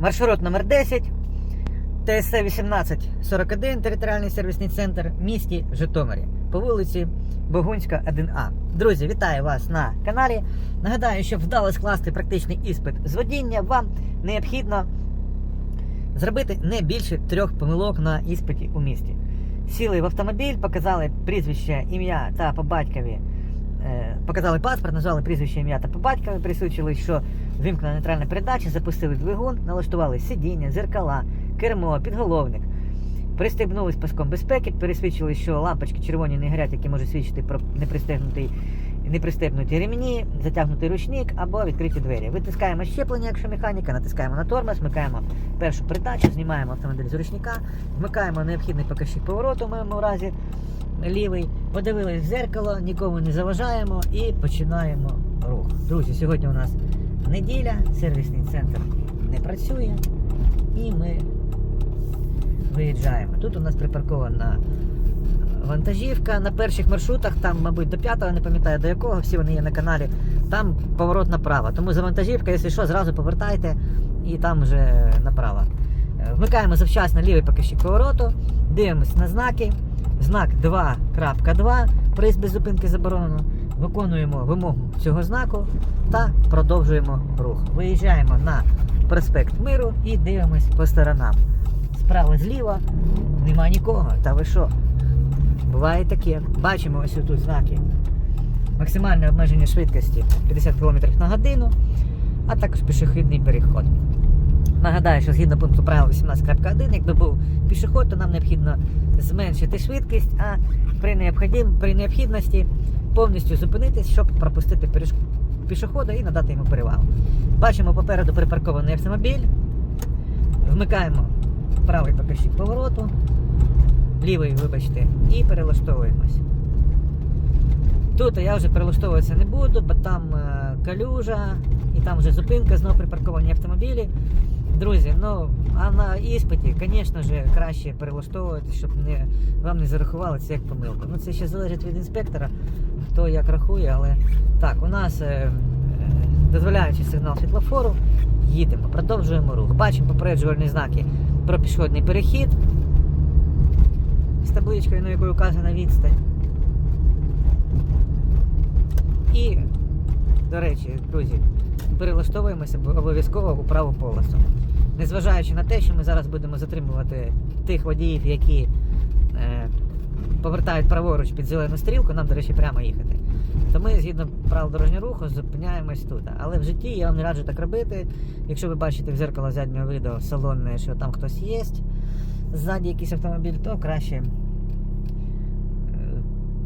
Маршрут номер 10 ТСЦ 1841, територіальний сервісний центр в місті Житомирі по вулиці Богунська, 1А. Друзі, вітаю вас на каналі. Нагадаю, щоб вдало скласти практичний іспит з водіння, вам необхідно зробити не більше трьох помилок на іспиті у місті. Сіли в автомобіль, показали прізвище, ім'я та по батькові. е, Показали паспорт, назвали прізвище ім'я та по батькові, присвідчили, що вимкнена нейтральна передача, запустили двигун, налаштували сидіння, зеркала, кермо, підголовник. Пристебнулись паском безпеки, пересвідчили, що лампочки червоні не горять, які можуть свідчити про непристегнутий непристебнуті ремні, затягнутий ручник або відкриті двері. Витискаємо щеплення, якщо механіка, натискаємо на тормоз, вмикаємо першу передачу, знімаємо автомобіль з ручника, вмикаємо необхідний показчик повороту, в моєму разі лівий, подивились в зеркало, нікому не заважаємо і починаємо рух. Друзі, сьогодні у нас неділя, сервісний центр не працює, і ми виїжджаємо. Тут у нас припаркована вантажівка на перших маршрутах, там, мабуть, до п'ятого, не пам'ятаю до якого, всі вони є на каналі. Там поворот направо. Тому за вантажівка, якщо що, зразу повертайте і там вже направо. Е, Вмикаємо завчасно лівий показчик повороту, дивимось на знаки. Знак 2.2, приїзд без зупинки заборонено. Виконуємо вимогу цього знаку та продовжуємо рух. Виїжджаємо на проспект Миру і дивимось по сторонам. Справа зліва нема нікого. Та ви що? Буває таке. Бачимо ось тут знаки. Максимальне обмеження швидкості 50 км на годину, а також пішохідний переход. Нагадаю, що згідно пункту правил 18.1, якби був пішоход, то нам необхідно зменшити швидкість, а при, при необхідності повністю зупинитись, щоб пропустити пішохода і надати йому перевагу. Бачимо попереду припаркований автомобіль. Вмикаємо правий показчик повороту, лівий, вибачте, і перелаштовуємось. Тут я вже перелаштовуватися не буду, бо там е, калюжа, і там вже зупинка, знову припарковані автомобілі. Друзі, ну а на іспиті, звісно ж, краще перелаштовуватись, щоб не, вам не зарахували це як помилку. Ну це ще залежить від інспектора, хто як рахує, але так, у нас е, е, дозволяючи сигнал світлофору, їдемо, продовжуємо рух. Бачимо попереджувальні знаки про пішохідний перехід з табличкою, на якої вказана відстань. І, до речі, друзі, перелаштовуємося обов'язково у праву полосу. Незважаючи на те, що ми зараз будемо затримувати тих водіїв, які повертають праворуч під зелену стрілку, нам, до речі, прямо їхати. То ми, згідно правил дорожнього руху, зупиняємось тут. Але в житті я вам не раджу так робити. Якщо ви бачите в зеркало заднього виду салонне, що там хтось є, ззаді якийсь автомобіль, то краще е,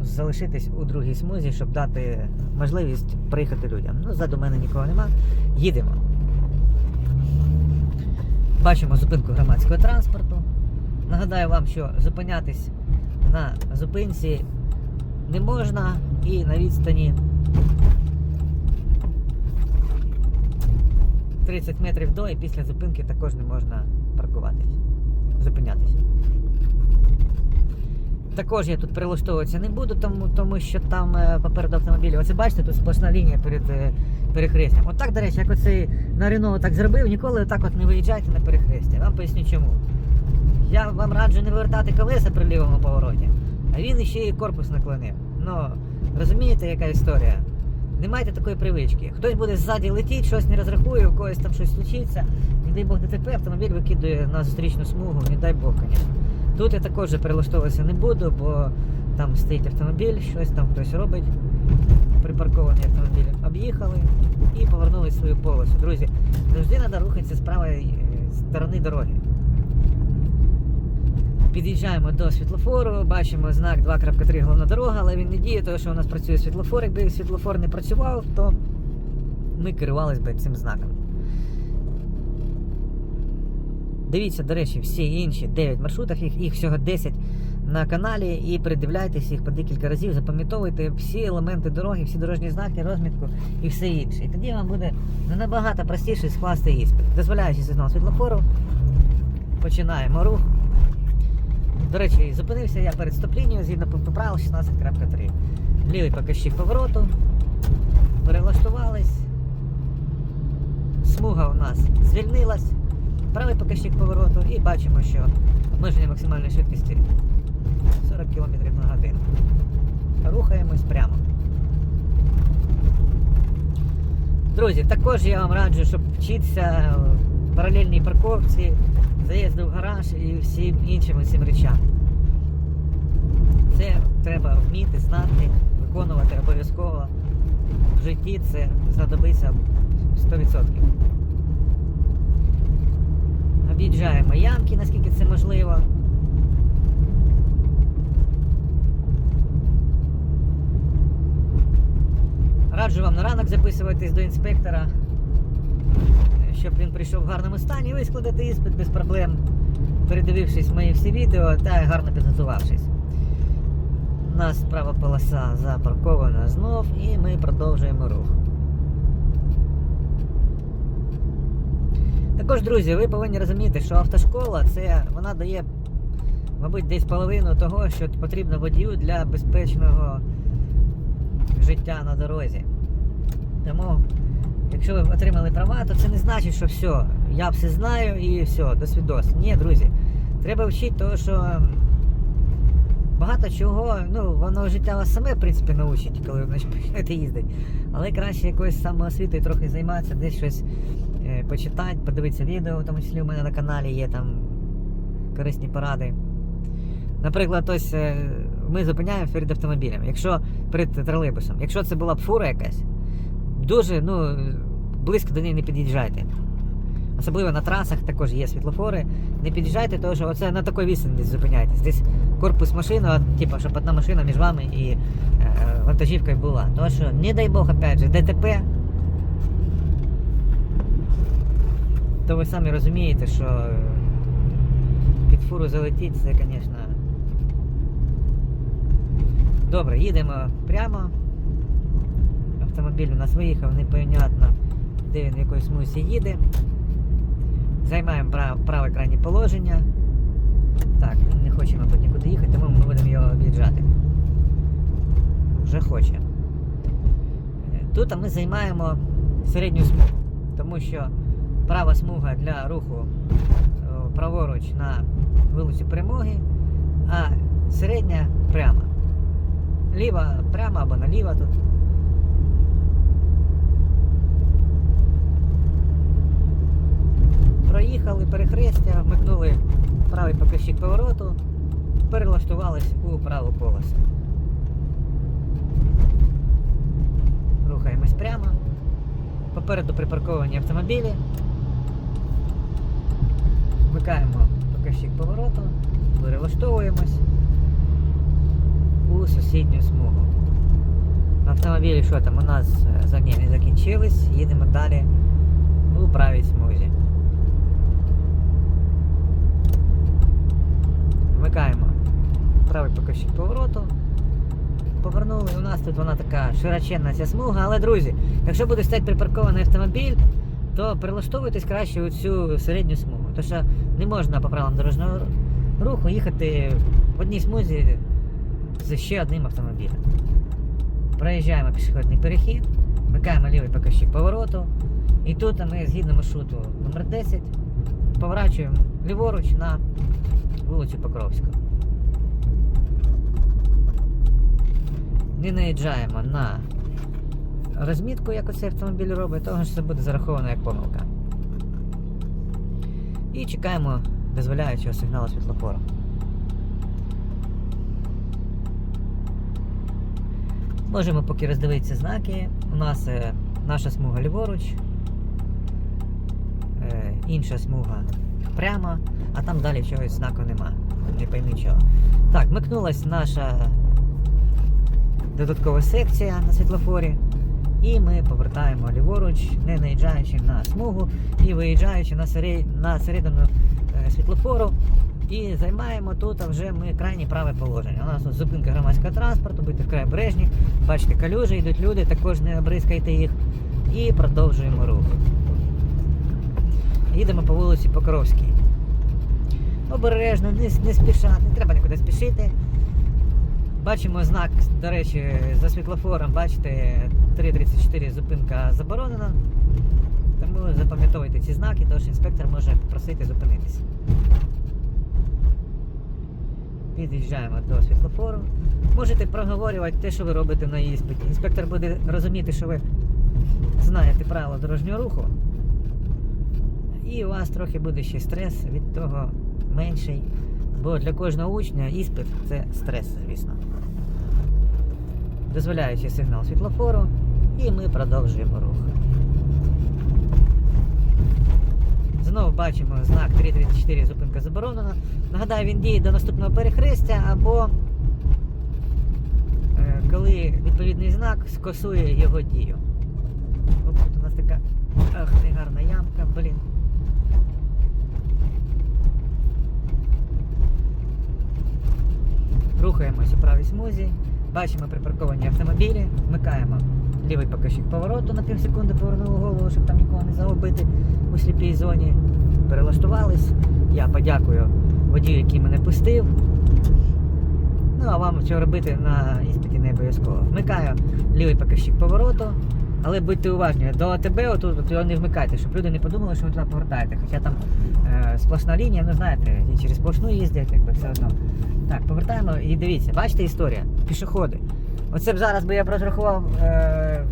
залишитись у другій смузі, щоб дати можливість приїхати людям. Ну, ззаду мене нікого нема. Їдемо. Бачимо зупинку громадського транспорту. Нагадаю вам, що зупинятись на зупинці не можна і на відстані 30 метрів до і після зупинки також не можна паркуватись, зупинятись. Також я тут прилаштовуватися не буду, тому, тому що там е, попереду автомобілі. Оце бачите, тут сплошна лінія перед е, перехрестям. От до речі, як оцей на Рено так зробив, ніколи так от не виїжджайте на перехрестя. Вам поясню чому. Я вам раджу не вивертати колеса при лівому повороті, а він ще й корпус наклонив. Ну, розумієте, яка історія? Не майте такої привички. Хтось буде ззаді летіти, щось не розрахує, у когось там щось случиться. Не дай Бог ДТП, автомобіль викидує на зустрічну смугу, не дай Бог, звісно. Тут я також перелаштовуватися не буду, бо там стоїть автомобіль, щось там хтось робить. Припарковані автомобілі об'їхали і повернули свою полосу. Друзі, завжди треба рухатися з правої е, сторони дороги. Під'їжджаємо до світлофору, бачимо знак 2.3 головна дорога, але він не діє, тому що у нас працює світлофор. Якби світлофор не працював, то ми керувалися би цим знаком. Дивіться, до речі, всі інші 9 маршрутів, їх, їх всього 10 на каналі і передивляйтесь їх по декілька разів, запам'ятовуйте всі елементи дороги, всі дорожні знаки, розмітку і все інше. І тоді вам буде набагато простіше скласти іспит. Дозволяючи сигнал світлофору, починаємо рух. До речі, зупинився я перед стоп-лінією згідно пункту правил 16.3. Лівий показчик повороту. Перелаштувались. Смуга у нас звільнилась. правий показчик повороту і бачимо, що обмеження максимальної швидкості 40 км на годину. Рухаємось прямо. Друзі, також я вам раджу, щоб вчитися паралельній парковці, заїзду в гараж і всім іншим цим речам. Це треба вміти, знати, виконувати обов'язково. В житті це знадобиться 100%. Об'їжджаємо ямки, наскільки це можливо. Раджу вам на ранок записуватись до інспектора, щоб він прийшов в гарному стані ви складете іспит без проблем, передивившись мої всі відео та гарно підготувавшись. У нас права полоса запаркована знов і ми продовжуємо рух. Також, друзі, ви повинні розуміти, що автошкола це вона дає, мабуть, десь половину того, що потрібно водію для безпечного життя на дорозі. Тому, якщо ви отримали права, то це не значить, що все, я все знаю і все, до свідос. Ні, друзі, треба вчити того, що багато чого, ну, воно життя вас саме, в принципі, научить, коли ви почнете їздити. Але краще якоюсь самоосвітою трохи займатися, десь щось е, почитати, подивитися відео, в тому числі у мене на каналі є там корисні поради. Наприклад, ось е, ми зупиняємося перед автомобілем, якщо перед тролейбусом. Якщо це була б фура якась, дуже ну, близько до неї не під'їжджайте. Особливо на трасах також є світлофори. Не під'їжджайте, тому що оце на такій відстані десь зупиняйтесь. Десь корпус машини, типу, щоб одна машина між вами і е, вантажівкою була. Тому що, не дай Бог, опять же, ДТП, то ви самі розумієте, що е, під фуру залетіть, це, звісно. Добре, їдемо прямо. Автомобіль у нас виїхав, непонятно, де він в якоїсь смузі їде. Займаємо прав, праве крайнє положення. Так, не хоче, мабуть, нікуди їхати, тому ми будемо його об'їжджати. Вже хоче. Е, Тут ми займаємо середню смугу, тому що права смуга для руху е, праворуч на вулиці Перемоги, а середня прямо. Ліва прямо або наліво тут. Проїхали перехрестя, вмикнули правий показчик повороту, перелаштувались у праву полосу. Рухаємось прямо. Попереду припарковані автомобілі. Вмикаємо показчик повороту, перелаштовуємось у сусідню смугу. Автомобілі, що там, у нас е, за ні, не закінчились, їдемо далі у правій смузі. Вмикаємо правий показчик повороту. Повернули, у нас тут вона така широченна ця смуга, але друзі, якщо буде стояти припаркований автомобіль, то прилаштовуйтесь краще у цю середню смугу. Тому що не можна по правилам дорожнього руху їхати в одній смузі з ще одним автомобілем. Проїжджаємо пішохідний перехід, вмикаємо лівий показчик повороту. І тут ми згідно маршруту номер 10 поворачуємо ліворуч на вулицю Покровську. Не наїжджаємо на розмітку, як оцей автомобіль робить, того що це буде зараховано як помилка. І чекаємо дозволяючого сигналу світлофору. Можемо поки роздивитися знаки. У нас е, наша смуга ліворуч, е, інша смуга прямо, а там далі чогось знаку нема. Не пойми чого. Так, микнулась наша додаткова секція на світлофорі. І ми повертаємо ліворуч, не наїжджаючи на смугу і виїжджаючи на, сері... на середину е, світлофору. І займаємо тут вже ми крайнє праве положення. У нас тут зупинка громадського транспорту, будьте вкрай бережні. Бачите, калюжі йдуть люди, також не обризкайте їх. І продовжуємо рух. Їдемо по вулиці Покровській. Обережно, не, не спіша, не треба нікуди спішити. Бачимо знак, до речі, за світлофором, бачите, 3.34 зупинка заборонена. Тому запам'ятовуйте ці знаки, тому що інспектор може просити зупинитися. Під'їжджаємо до світлофору. Можете проговорювати те, що ви робите на іспиті. Інспектор буде розуміти, що ви знаєте правила дорожнього руху. І у вас трохи буде ще стрес від того менший. Бо для кожного учня іспит це стрес, звісно. Дозволяючи сигнал світлофору, і ми продовжуємо рух. Знову бачимо знак 334 зупинка заборонена. Нагадаю, він діє до наступного перехрестя або е, коли відповідний знак скосує його дію. Оп, тут у нас така ах, негарна ямка, блін. Рухаємося у правій смузі, бачимо припарковані автомобілі, вмикаємо лівий покажчик повороту на пів секунди повернули голову, щоб там нікого не загубити у сліпій зоні. Перелаштувались. Я подякую водію, який мене пустив. Ну, а вам що робити на іспиті не обов'язково. Вмикаю лівий покажчик повороту, але будьте уважні, до АТБ отут от його не вмикайте, щоб люди не подумали, що ви туди повертаєте. Хоча там е, сплошна лінія, ну знаєте, і через сплошну їздять, якби все одно. Так, повертаємо і дивіться, бачите історія? Пішоходи. Оце б зараз би я розрахував е,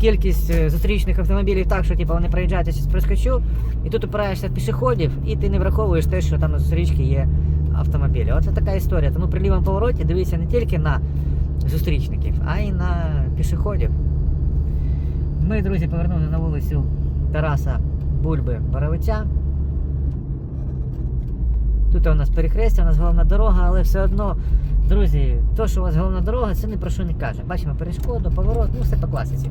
кількість е, зустрічних автомобілів так, що типу, вони проїжджають, я щось проскочу, і тут опираєшся пішоходів, і ти не враховуєш те, що там на зустрічці є автомобілі. Оце така історія. Тому при лівому повороті дивіться не тільки на зустрічників, а й на пішоходів. Ми, друзі, повернули на вулицю Тараса Бульби Боровиця. Тут у нас перехрестя, у нас головна дорога, але все одно, друзі, то, що у вас головна дорога, це ні про що не каже. Бачимо перешкоду, поворот, ну все по класиці.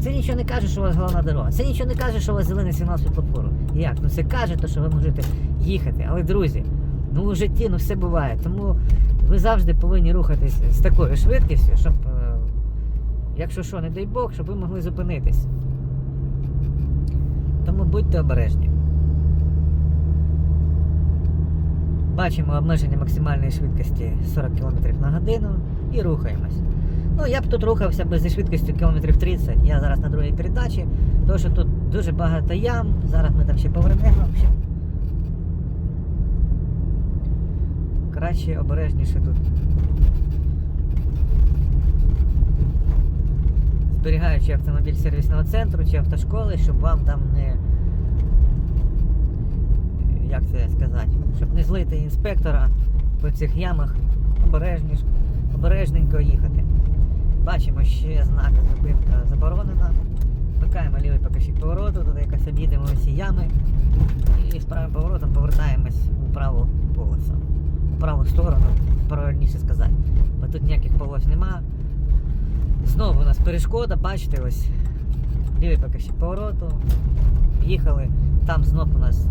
Це нічого не каже, що у вас головна дорога. Це нічого не каже, що у вас зелений сигнал світлофору. Як? Ну це каже, то, що ви можете їхати. Але, друзі, ну у житті ну все буває. Тому ви завжди повинні рухатись з такою швидкістю, щоб, якщо що, не дай Бог, щоб ви могли зупинитись. Тому будьте обережні. Бачимо обмеження максимальної швидкості 40 км на годину і рухаємось. Ну, я б тут рухався би зі швидкістю км 30. Я зараз на другій передачі, тому що тут дуже багато ям. Зараз ми там ще повернемо. Краще обережніше тут. Зберігаючи автомобіль сервісного центру чи автошколи, щоб вам там не як це сказати, щоб не злити інспектора по цих ямах, обережненько їхати. Бачимо ще знак зупинка заборонена. Вмикаємо лівий покажчик повороту, тут якось об'їдемо всі ями і з правим поворотом повертаємось у праву полосу. У праву сторону, правильніше сказати. Бо тут ніяких полос нема. Знову у нас перешкода, бачите, ось лівий покажчик повороту. Їхали, там знов у нас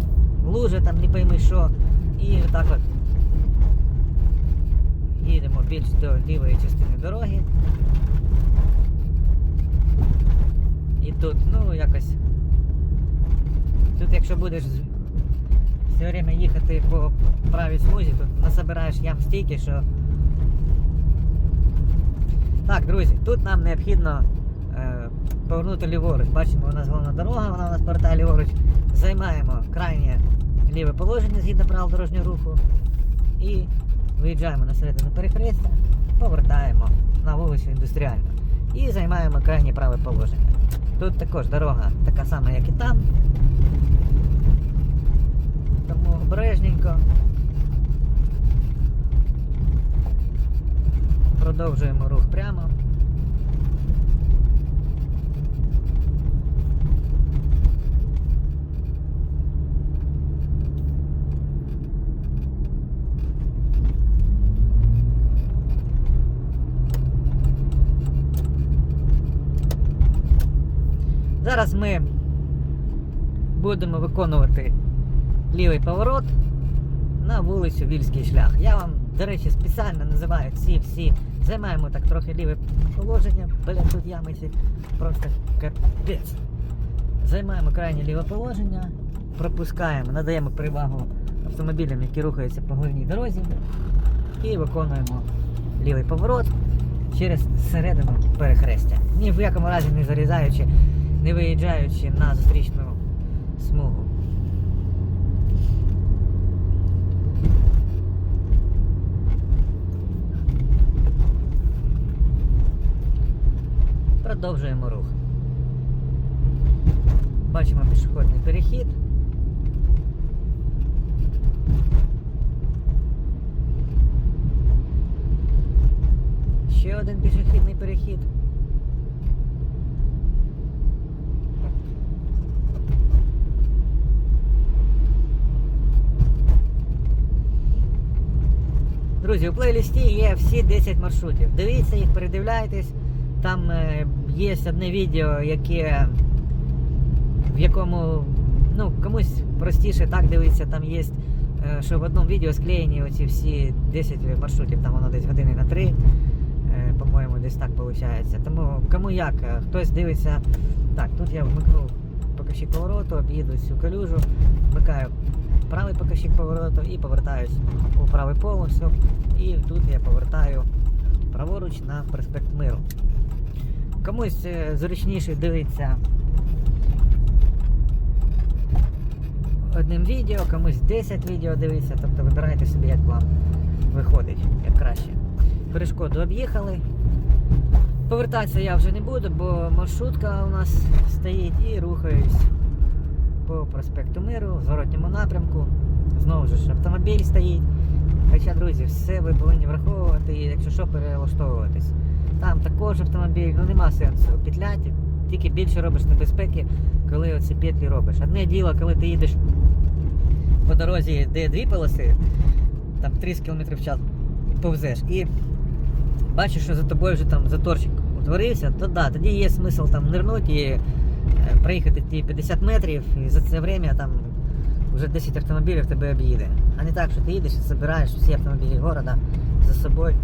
лужа, там не пойми що. І так от їдемо більш до лівої частини дороги. І тут, ну, якось. Тут якщо будеш все время їхати по правій смузі, тут насобираєш ям стільки, що. Так, друзі, тут нам необхідно е, повернути ліворуч. Бачимо, у нас головна дорога, вона у нас повертає ліворуч. Займаємо крайнє ліве положення згідно правил дорожнього руху. І виїжджаємо на середину перехрестя, повертаємо на вулицю індустріальну. І займаємо крайнє праве положення. Тут також дорога така сама, як і там. Тому обережненько. Продовжуємо рух прямо. Зараз ми будемо виконувати лівий поворот на вулицю Вільський шлях. Я вам, до речі, спеціально називаю ці всі. Займаємо так трохи ліве положення. Блін, тут ямиці просто капець. Займаємо крайнє ліве положення, пропускаємо, надаємо перевагу автомобілям, які рухаються по головній дорозі. І виконуємо лівий поворот через середину перехрестя. Ні в якому разі не зарізаючи, не виїжджаючи на зустрічну смугу. Продовжуємо рух. Бачимо пішохідний перехід. Ще один пішохідний перехід. Друзі, у плейлісті є всі 10 маршрутів. Дивіться їх, передивляйтесь. Там е, є одне відео, яке в якому ну, комусь простіше так дивитися, там є, е, що в одному відео склеєні оці всі 10 маршрутів, там воно десь години на 3, е, по-моєму, десь так виходить. Тому кому як, е, хтось дивиться. Так, тут я вмикнув покажчик повороту, об'їду цю калюжу, вмикаю правий покажчик повороту і повертаюсь у правий полосу. І тут я повертаю праворуч на проспект Миру. Комусь е, зручніше дивиться одним відео, комусь 10 відео дивиться, тобто вибирайте собі, як вам виходить, як краще. Перешкоду об'їхали. Повертатися я вже не буду, бо маршрутка у нас стоїть і рухаюсь по проспекту Миру в зворотньому напрямку. Знову ж автомобіль стоїть. Хоча, друзі, все ви повинні враховувати і якщо що, перелаштовуватись. Там також автомобіль, ну нема сенсу петляти, тільки більше робиш небезпеки, коли оці петлі робиш. Одне діло, коли ти їдеш по дорозі, де дві полоси, там 30 км в час повзеш, і бачиш, що за тобою вже там заторчик утворився, то да, тоді є смисл там нирнути і е, проїхати ті 50 метрів, і за це время там вже 10 автомобілів тебе об'їде. А не так, що ти їдеш і збираєш всі автомобілі города за собою.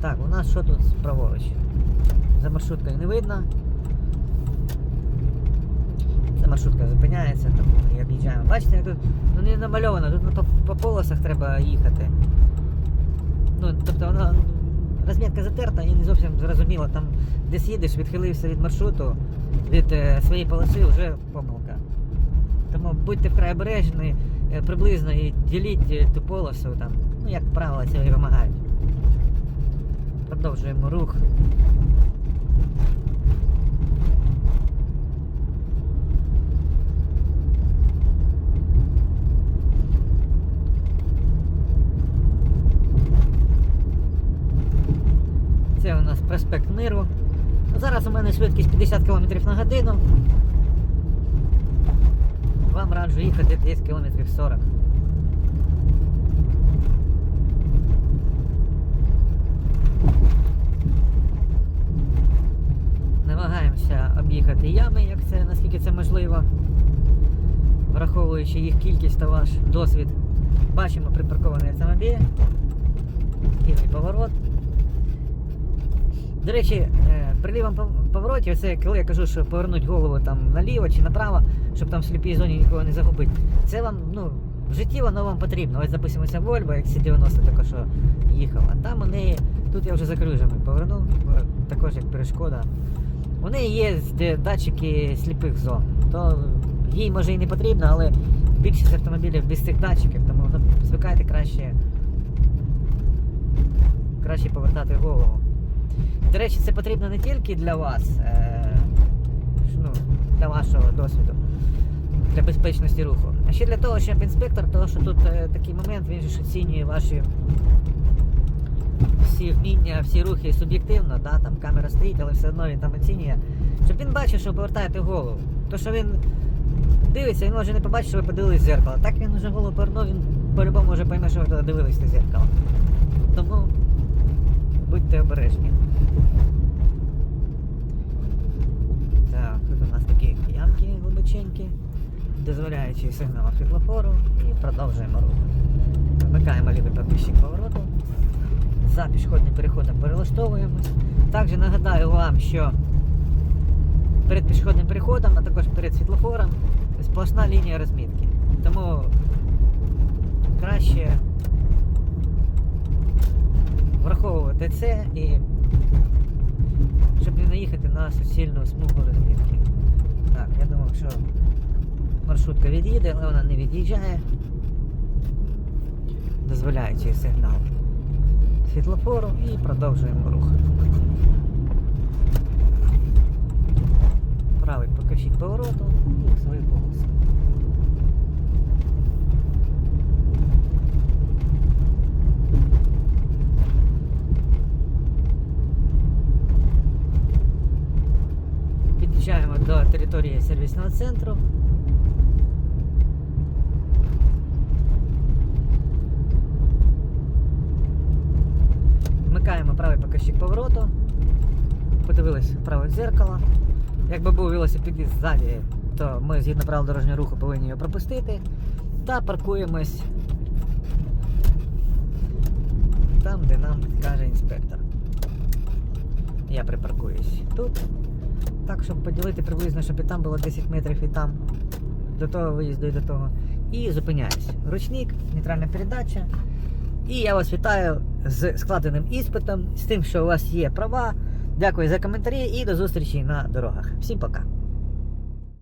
Так, у нас що тут праворуч? За маршруткою не видно. Ця маршрутка зупиняється, тому ми об'їжджаємо. Бачите, тут ну, не намальовано, тут по, по полосах треба їхати. Ну, тобто вона розмітка затерта і не зовсім зрозуміло. Там десь їдеш, відхилився від маршруту, від е, своєї полоси вже помилка. Тому будьте вкрай обережні, е, приблизно і діліть ту полосу там, ну як правило, цього і вимагають. Продовжуємо рух. Це у нас проспект Миру. Зараз у мене швидкість 50 км на годину. Вам раджу їхати десь км 40. Намагаємося об'їхати ями, як це, наскільки це можливо, враховуючи їх кількість та ваш досвід. Бачимо припаркований автомобіль. Лівий поворот. До речі, е, при лівому повороті, це коли я кажу, що повернуть голову там наліво чи направо, щоб там в сліпій зоні нікого не загубити. Це вам, ну, в житті воно вам потрібно. Ось запустимо ця Volvo, як C90 тільки що їхала. Там у тут я вже за крижами повернув, також як перешкода. У неї є датчики сліпих зон. То їй може і не потрібно, але більшість автомобілів без цих датчиків, тому звикайте краще, краще повертати голову. До речі, це потрібно не тільки для вас, е, ну, для вашого досвіду, для безпечності руху, а ще для того, щоб інспектор, тому що тут е, такий момент, він ж оцінює ваші всі вміння, всі рухи суб'єктивно, да, там камера стоїть, але все одно він там оцінює, щоб він бачив, що ви повертаєте голову. То, що він дивиться, він може не побачити, що ви подивились зеркало. Так він вже голову повернув, він по-любому вже пойме, що ви дивились на зеркало. Тому будьте обережні. Так, тут у нас такі ямки глибоченькі, дозволяючи сигнал світлофору і продовжуємо рух. Вмикаємо лівий повороту. За пішохідним переходом перелаштовуємось. Також нагадаю вам, що перед пішохідним переходом, а також перед світлофором сплошна лінія розмітки. Тому краще враховувати це і щоб не наїхати на суцільну смугу розмітки. Так, я думав, що маршрутка від'їде, але вона не від'їжджає. Дозволяючи сигнал світлофору і продовжуємо рух. Правий покажіть повороту і свою полосу. Під'їжджаємо до території сервісного центру. Вмикаємо правий показчик повороту. Подивились праве дзеркало. Якби був велосипедист ззаді, то ми згідно правил дорожнього руху повинні його пропустити. Та паркуємось там, де нам каже інспектор. Я припаркуюсь тут. Так, щоб поділити приблизно, щоб і там було 10 метрів і там до того виїзду і до того. І зупиняюсь. Ручник, нейтральна передача. І я вас вітаю з складеним іспитом, з тим, що у вас є права. Дякую за коментарі і до зустрічі на дорогах. Всім пока.